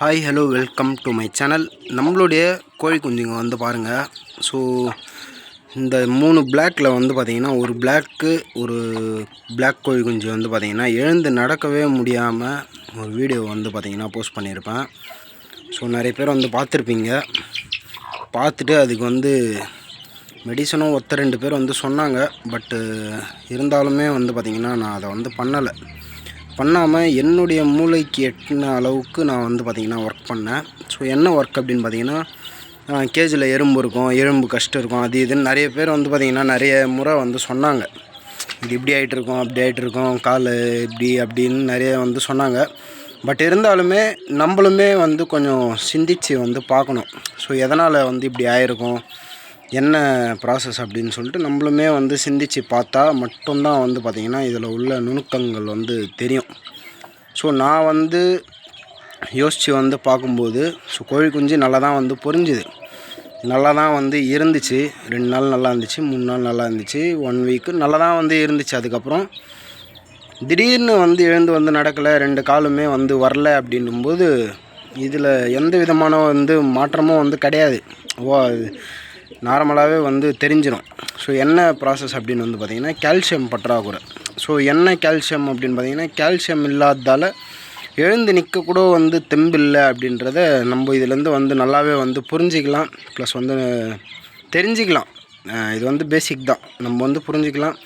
Hi hello welcome to my channel நம்மளுடைய கோழி குஞ்சுங்க வந்து பாருங்கள் ஸோ இந்த மூணு பிளாக்கில் வந்து பார்த்திங்கன்னா ஒரு பிளாக்கு ஒரு பிளாக் கோழி குஞ்சு வந்து பார்த்திங்கன்னா எழுந்து நடக்கவே முடியாமல் ஒரு வீடியோ வந்து பார்த்திங்கன்னா போஸ்ட் பண்ணியிருப்பேன் ஸோ நிறைய பேர் வந்து பார்த்துருப்பீங்க. பார்த்துட்டு அதுக்கு வந்து மெடிசனும் ஒத்த ரெண்டு பேர் வந்து சொன்னாங்க. பட்டு இருந்தாலுமே வந்து பார்த்திங்கன்னா நான் அதை வந்து பண்ணலை. பண்ணாமல் என்னுடைய மூளைக்கு எட்டின அளவுக்கு நான் வந்து பார்த்திங்கன்னா ஒர்க் பண்ணேன். ஸோ என்ன ஒர்க் அப்படின்னு பார்த்தீங்கன்னா கேஜில் எறும்பு இருக்கும் எறும்பு கஷ்டம் இருக்கும் அது இதுன்னு நிறைய பேர் வந்து பார்த்திங்கன்னா நிறைய முறை வந்து சொன்னாங்க. இது இப்படி ஆகிட்டு இருக்கும் அப்படி ஆகிட்டு இருக்கும் கால் இப்படி அப்படின்னு நிறைய வந்து சொன்னாங்க. பட் இருந்தாலுமே நம்மளுமே வந்து கொஞ்சம் சிந்திச்சு வந்து பார்க்கணும். ஸோ எதனால் வந்து இப்படி ஆயிருக்கும்? என்ன ப்ராசஸ் அப்படின்னு சொல்லிட்டு நம்மளுமே வந்து சிந்திச்சு பார்த்தா மட்டும்தான் வந்து பார்த்திங்கன்னா இதில் உள்ள நுணுக்கங்கள் வந்து தெரியும். ஸோ நான் வந்து யோசித்து வந்து பார்க்கும்போது ஸோ கோழி குஞ்சு நல்லா தான் வந்து புரிஞ்சுது. நல்லா தான் வந்து இருந்துச்சு. ரெண்டு நாள் நல்லா இருந்துச்சு மூணு நாள் நல்லா இருந்துச்சு ஒன் வீக்கு நல்லா தான் வந்து இருந்துச்சு. அதுக்கப்புறம் திடீர்னு வந்து எழுந்து வந்து நடக்கலை ரெண்டு காலுமே வந்து வரல அப்படின்னும்போது இதில் எந்த விதமான வந்து மாற்றமும் வந்து கிடையாது. ஓ நார்மலாகவே வந்து தெரிஞ்சிடும் ஸோ என்ன ப்ராசஸ் அப்படின்னு வந்து பார்த்திங்கன்னா கால்சியம் பற்றாக்குறை. ஸோ என்ன கால்சியம் அப்படின்னு பார்த்திங்கன்னா கால்சியம் இல்லாததால் எழுந்து நிற்கக்கூட வந்து தெம்பில்லை அப்படின்றத நம்ம இதுலேருந்து வந்து நல்லாவே வந்து புரிஞ்சிக்கலாம். ப்ளஸ் வந்து தெரிஞ்சிக்கலாம். இது வந்து பேசிக் தான். நம்ம வந்து புரிஞ்சிக்கலாம்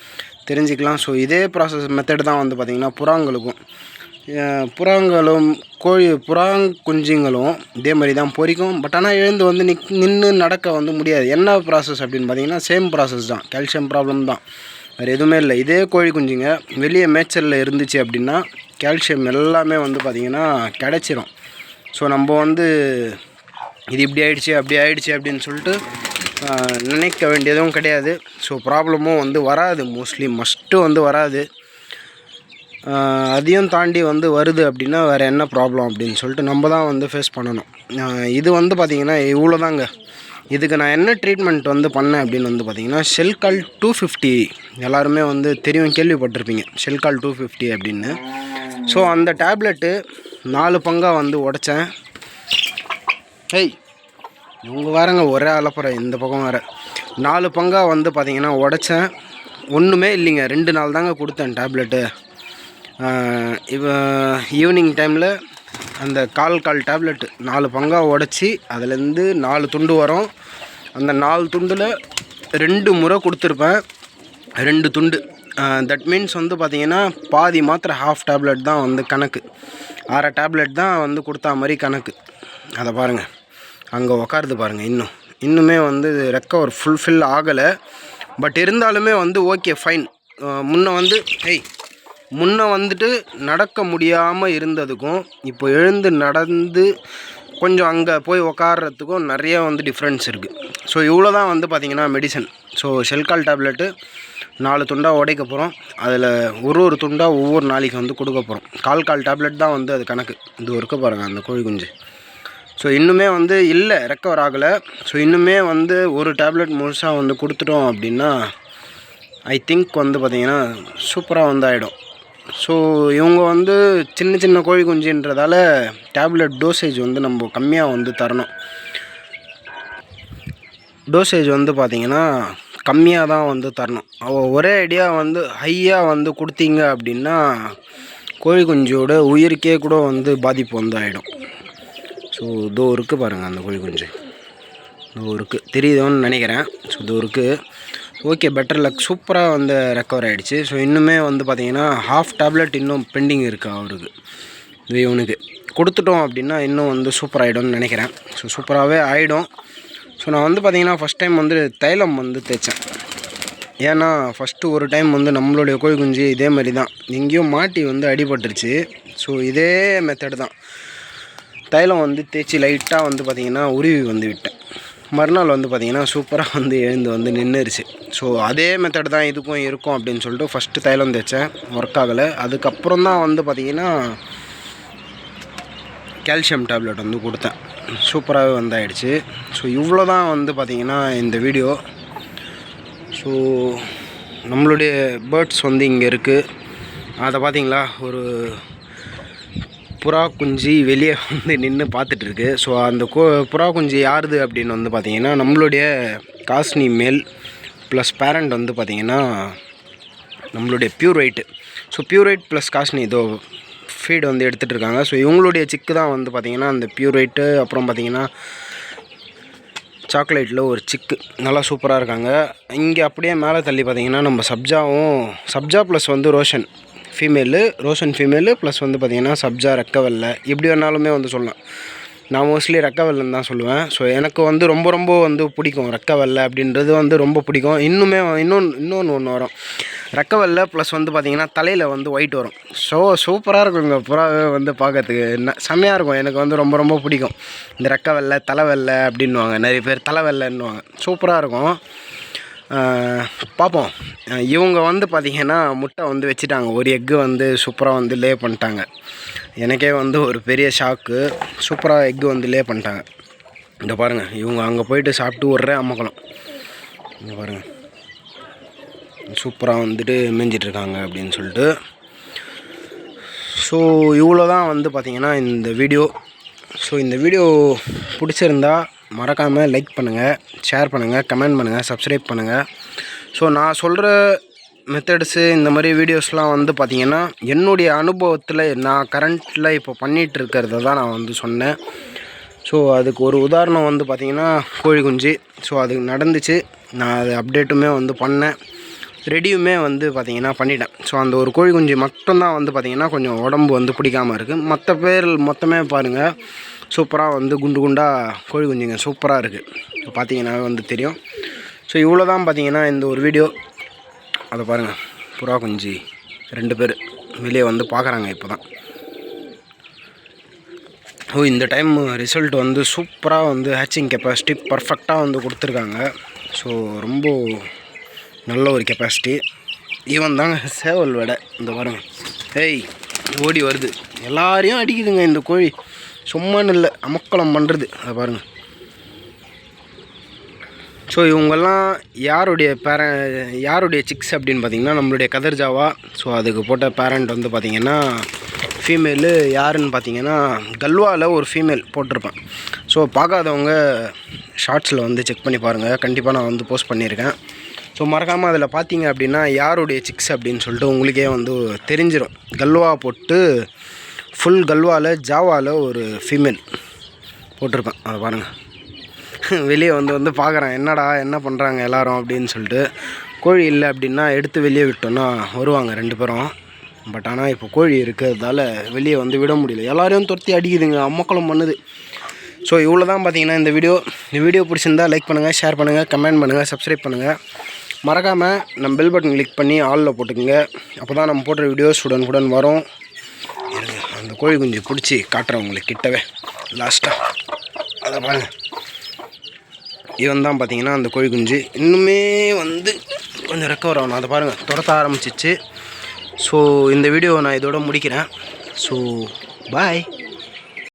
தெரிஞ்சிக்கலாம். ஸோ இதே ப்ராசஸ் மெத்தட் தான் வந்து பார்த்திங்கன்னா புறாங்களுக்கும். புறாங்களும் கோழி புறாங் குஞ்சுங்களும் இதே மாதிரி தான் பொரிக்கும் பட் ஆனால் எழுந்து வந்து நிக் நின்று நடக்க வந்து முடியாது. என்ன ப்ராசஸ் அப்படின்னு பார்த்தீங்கன்னா சேம் ப்ராசஸ் தான். கால்சியம் ப்ராப்ளம் தான். வேறு எதுவுமே இல்லை. இதே கோழி குஞ்சுங்க வெளியே மேய்ச்சலில் இருந்துச்சு அப்படின்னா கால்சியம் எல்லாமே வந்து பார்த்திங்கன்னா கிடச்சிரும். ஸோ நம்ம வந்து இது இப்படி ஆயிடுச்சு அப்படி ஆயிடுச்சு அப்படின்னு சொல்லிட்டு நினைக்க வேண்டியதும் கிடையாது. ஸோ ப்ராப்ளமும் வந்து வராது. மோஸ்ட்லி மஸ்ட்டு வந்து வராது. அதையும் தாண்டி வந்து வருது அப்படின்னா வேறு என்ன ப்ராப்ளம் அப்படின்னு சொல்லிட்டு நம்ம தான் வந்து ஃபேஸ் பண்ணணும். இது வந்து பார்த்திங்கன்னா இவ்வளோ தாங்க இதுக்கு நான் என்ன ட்ரீட்மெண்ட் வந்து பண்ணேன் அப்படின்னு வந்து பார்த்திங்கன்னா செல்கால் டூ ஃபிஃப்டி எல்லாருமே வந்து தெரியும் கேள்விப்பட்டிருப்பீங்க. செல்கால் டூ ஃபிஃப்டி அப்படின்னு. ஸோ அந்த டேப்லெட்டு நாலு பங்காக வந்து உடைச்சேன். ஹேய் இவங்க வேறங்க ஒரே அலப்புற இந்த பக்கம் வேறு. நாலு பங்காக வந்து பார்த்திங்கன்னா உடைச்சேன். ஒன்றுமே இல்லைங்க ரெண்டு நாள் தாங்க கொடுத்தேன் டேப்லெட்டு இப்போ ஈவினிங் டைமில் அந்த கால் கால் டேப்லெட்டு நாலு பங்காக உடச்சி அதுலேருந்து நாலு துண்டு வரும். அந்த நாலு துண்டில் ரெண்டு முறை கொடுத்துருப்பேன். ரெண்டு துண்டு. தட் மீன்ஸ் வந்து பார்த்திங்கன்னா பாதி மாத்திரை ஹாஃப் டேப்லெட் தான் வந்து கணக்கு. அரை டேப்லெட் தான் வந்து கொடுத்தா மாதிரி கணக்கு. அதை பாருங்கள் அங்கே உக்காருது பாருங்கள் இன்னும். இன்னுமே வந்து ரெக்கவர் ஃபுல்ஃபில் ஆகலை. பட் இருந்தாலுமே வந்து ஓகே ஃபைன் முன்ன வந்து ஹெய் முன்னே வந்துட்டு நடக்க முடியாமல் இருந்ததுக்கும் இப்போ எழுந்து நடந்து கொஞ்சம் அங்கே போய் உக்காடுறதுக்கும் நிறைய வந்து டிஃப்ரென்ஸ் இருக்குது ஸோ இவ்வளோ தான் வந்து பார்த்திங்கன்னா மெடிசன் ஸோ ஷெல்கால் டேப்லெட்டு நாலு துண்டாக உடைக்க போகிறோம் அதில் ஒரு ஒரு துண்டாக ஒவ்வொரு நாளைக்கு வந்து கொடுக்க போகிறோம் கால் கால் டேப்லெட் தான் வந்து அது கணக்கு. இது இருக்க பாருங்கள் அந்த கோழி குஞ்சு. ஸோ இன்னுமே வந்து இல்லை ரெக்கவர் ஆகலை. ஸோ இன்னுமே வந்து ஒரு டேப்லெட் முழுசாக வந்து கொடுத்துட்டோம் அப்படின்னா ஐ திங்க் வந்து பார்த்திங்கன்னா சூப்பராக வந்து ஆகிடும் ஸோ இவங்க வந்து சின்ன சின்ன கோழி குஞ்சுன்றதால டேப்லெட் டோசேஜ் வந்து நம்ம கம்மியாக வந்து தரணும். டோசேஜ் வந்து பார்த்திங்கன்னா கம்மியாக தான் வந்து தரணும். ஒரே ஐடியா வந்து ஹையாக வந்து கொடுத்தீங்க அப்படின்னா கோழி குஞ்சோட உயிருக்கே கூட வந்து பாதிப்பு வந்து ஆகிடும் ஸோ இதோ இருக்குது பாருங்கள் அந்த கோழி குஞ்சு. இதோ இருக்குது தெரியுதோன்னு நினைக்கிறேன். ஸோ இதோ இருக்குது ஓகே பெட்டர் லக் சூப்பராக வந்து ரெக்கவர் ஆகிடுச்சு ஸோ இன்னுமே வந்து பார்த்தீங்கன்னா ஹாஃப் டேப்லெட் இன்னும் பெண்டிங் இருக்குது அவருக்கு. இது இவனுக்கு. கொடுத்துட்டோம் அப்படின்னா இன்னும் வந்து சூப்பர் ஆகிடும்னு நினைக்கிறேன். ஸோ சூப்பராகவே ஆகிடும் ஸோ நான் வந்து பார்த்தீங்கன்னா ஃபஸ்ட் டைம் வந்து தைலம் வந்து தேய்ச்சேன். ஏன்னா ஃபஸ்ட்டு ஒரு டைம் வந்து நம்மளுடைய கோழி குஞ்சு இதே மாதிரி தான் எங்கேயோ மாட்டி வந்து அடிபட்டுருச்சு. ஸோ இதே மெத்தடு தான். தைலம் வந்து தேய்ச்சி லைட்டாக வந்து பார்த்திங்கன்னா உருவி வந்து விட்டேன். மறுநாள் வந்து பார்த்திங்கன்னா சூப்பராக வந்து எழுந்து வந்து நின்றுருச்சு ஸோ அதே மெத்தட் தான் இதுக்கும் இருக்கும் அப்படின்னு சொல்லிட்டு ஃபஸ்ட்டு தைலம் தேய்ச்சேன். ஒர்க் ஆகலை. அதுக்கப்புறம் தான் வந்து பார்த்திங்கன்னா கால்சியம் டேப்லெட் வந்து கொடுத்தேன். சூப்பராகவே வந்து ஆயிடுச்சு ஸோ இவ்வளோ தான் வந்து பார்த்திங்கன்னா இந்த வீடியோ ஸோ நம்மளுடைய பேர்ட்ஸ் வந்து இங்கே இருக்குது அதை பார்த்தீங்களா? ஒரு புறா குஞ்சு வெளியே வந்து நின்று பார்த்துட்ருக்கு. ஸோ அந்த கோ புறா குஞ்சு யாருது அப்படின்னு வந்து பார்த்திங்கன்னா நம்மளுடைய காஸ்னி மேல் ப்ளஸ் பேரண்ட் வந்து பார்த்திங்கன்னா நம்மளுடைய pure white so pure white plus Kasni இதோ ஃபீடு வந்து எடுத்துகிட்டு இருக்காங்க ஸோ இவங்களுடைய சிக்கு தான் வந்து பார்த்திங்கன்னா அந்த பியூர் ஒயிட்டு அப்புறம் பார்த்தீங்கன்னா சாக்லேட்டில் ஒரு சிக்கு. நல்லா சூப்பராக இருக்காங்க. இங்கே அப்படியே மேலே தள்ளி பார்த்திங்கன்னா நம்ம சப்ஜாவும் சப்ஜா ப்ளஸ் வந்து Roshan. Female Roshan female plus வந்து பார்த்திங்கன்னா சப்ஜா ரெக்கவல்ல. எப்படி வேணாலுமே வந்து சொல்லலாம். நான் மோஸ்ட்லி ரெக்கவல்லன்னு தான் சொல்லுவேன். ஸோ எனக்கு வந்து ரொம்ப ரொம்ப வந்து பிடிக்கும் ரெக்கவல்ல அப்படின்றது வந்து ரொம்ப பிடிக்கும். இன்னுமே இன்னொன்று இன்னொன்று ஒன்று வரும். ரெக்கவல்ல ப்ளஸ் வந்து பார்த்திங்கன்னா தலையில் வந்து ஒயிட் வரும். ஸோ சூப்பராக இருக்கும் இங்கே புறாவே வந்து பார்க்கறதுக்கு என்ன செம்மையாக இருக்கும். எனக்கு வந்து ரொம்ப ரொம்ப பிடிக்கும். இந்த ரெக்கவல்ல தலைவெல்ல அப்படின்னுவாங்க. நிறைய பேர் தலைவெல்லன்னுவாங்க. சூப்பராக இருக்கும். பார்ப்போம் இவங்க வந்து பார்த்திங்கன்னா முட்டை வந்து வச்சுட்டாங்க. ஒரு எக்கு வந்து சூப்பராக வந்து லே பண்ணிட்டாங்க. எனக்கே வந்து ஒரு பெரிய ஷாக்கு சூப்பராக எக்கு வந்து லே பண்ணிட்டாங்க. இந்த பாருங்கள் இவங்க அங்கே போயிட்டு சாப்பிட்டு விட்ற அம்மக்கலாம் இங்கே பாருங்கள் சூப்பராக வந்துட்டு மேய்ஞ்சிட்ருக்காங்க அப்படின்னு சொல்லிட்டு. ஸோ இவ்வளோ தான் வந்து பார்த்திங்கன்னா இந்த வீடியோ ஸோ இந்த வீடியோ பிடிச்சிருந்தா மறக்காமல் லைக் பண்ணுங்கள் ஷேர் பண்ணுங்கள் கமெண்ட் பண்ணுங்கள் சப்ஸ்கிரைப் பண்ணுங்கள் ஸோ நான் சொல்கிற மெத்தட்ஸு இந்த மாதிரி வீடியோஸ்லாம் வந்து பார்த்திங்கன்னா என்னுடைய அனுபவத்தில் நான் கரண்ட்டில் இப்போ பண்ணிகிட்டு இருக்கிறத தான் நான் வந்து சொன்னேன். ஸோ அதுக்கு ஒரு உதாரணம் வந்து பார்த்திங்கன்னா கோழி குஞ்சு ஸோ அது நடந்துச்சு. நான் அது அப்டேட்டுமே வந்து பண்ணேன். ரெடியுமே வந்து பார்த்திங்கன்னா பண்ணிட்டேன். ஸோ அந்த ஒரு கோழி குஞ்சு மட்டும்தான் வந்து பார்த்திங்கன்னா கொஞ்சம் உடம்பு வந்து பிடிக்காமல் இருக்குது மற்ற பேர் மொத்தமே பாருங்கள் சூப்பராக வந்து குண்டு குண்டாக கோழி குஞ்சுங்க சூப்பராக இருக்குது ஸோ பார்த்தீங்கன்னா வந்து தெரியும். ஸோ இவ்வளோ தான் பார்த்தீங்கன்னா இந்த ஒரு வீடியோ அதை பாருங்கள் புறா குஞ்சு. ரெண்டு பேர் வெளியே வந்து பார்க்குறாங்க இப்போ தான் ஓ இந்த டைம் ரிசல்ட் வந்து சூப்பராக வந்து ஹேச்சிங் கெப்பாசிட்டி பர்ஃபெக்டாக வந்து கொடுத்துருக்காங்க. ஸோ ரொம்ப நல்ல ஒரு கெப்பாசிட்டி ஈவன் தாங்க சேவல் வடை. இந்த பாருங்க. ஏய் ஓடி வருது. எல்லாரையும் அடிக்குதுங்க இந்த கோழி. சும்மான்னு இல்லை அமக்கலம் பண்ணுறது அதை பாருங்கள் ஸோ இவங்கெல்லாம் யாருடைய பேர யாருடைய சிக்ஸ் அப்படின்னு பார்த்தீங்கன்னா நம்மளுடைய கதர்ஜாவா ஸோ அதுக்கு போட்ட பேரண்ட் வந்து பார்த்திங்கன்னா ஃபீமேலு யாருன்னு பார்த்தீங்கன்னா கல்வாவில் ஒரு ஃபீமேல் போட்டிருப்பேன். ஸோ பார்க்காதவங்க ஷார்ட்ஸில் வந்து செக் பண்ணி பாருங்கள் கண்டிப்பாக நான் வந்து போஸ்ட் பண்ணியிருக்கேன். ஸோ மறக்காமல் அதில் பார்த்தீங்க அப்படின்னா யாருடைய சிக்ஸ் அப்படின்னு சொல்லிட்டு உங்களுக்கே வந்து தெரிஞ்சிடும் கல்வா போட்டு ஃபுல் கல்வாவில் ஜாவாவில் ஒரு ஃபீமேல் போட்டிருப்பேன். அதை பாருங்கள் வெளியே வந்து வந்து பார்க்குறேன் என்னடா என்ன பண்ணுறாங்க எல்லாரும் அப்படின்னு சொல்லிட்டு. கோழி இல்லை அப்படின்னா எடுத்து வெளியே விட்டோன்னா வருவாங்க ரெண்டு பேரும். பட் ஆனால் இப்போ கோழி இருக்கிறதால வெளியே வந்து விட முடியல. எல்லோரையும் துரத்தி அடிக்குதுங்க. அம்மக்களும் பண்ணுது. ஸோ இவ்வளோ தான் பார்த்தீங்கன்னா இந்த வீடியோ. இந்த வீடியோ பிடிச்சிருந்தா லைக் பண்ணுங்கள் ஷேர் பண்ணுங்கள் கமெண்ட் பண்ணுங்கள் சப்ஸ்கிரைப் பண்ணுங்கள் மறக்காமல் நம்ம பெல் பட்டன் கிளிக் பண்ணி ஆலில் போட்டுக்கோங்க. அப்போ தான் நம்ம போடுற வீடியோஸ் உடனுக்குடன் வரும். அந்த கோழி குஞ்சு பிடிச்சி காட்டுறேன் உங்களுக்கு கிட்டவே. லாஸ்ட்டாக அதை பாருங்கள் இவன் தான் பார்த்தீங்கன்னா அந்த கோழி குஞ்சு. இன்னுமே வந்து கொஞ்சம் ரெக்கவர் ஆகணும். அதை பாருங்கள் துரத்த ஆரம்பிச்சிச்சு. ஸோ இந்த வீடியோ நான் இதோட முடிக்கிறேன். So bye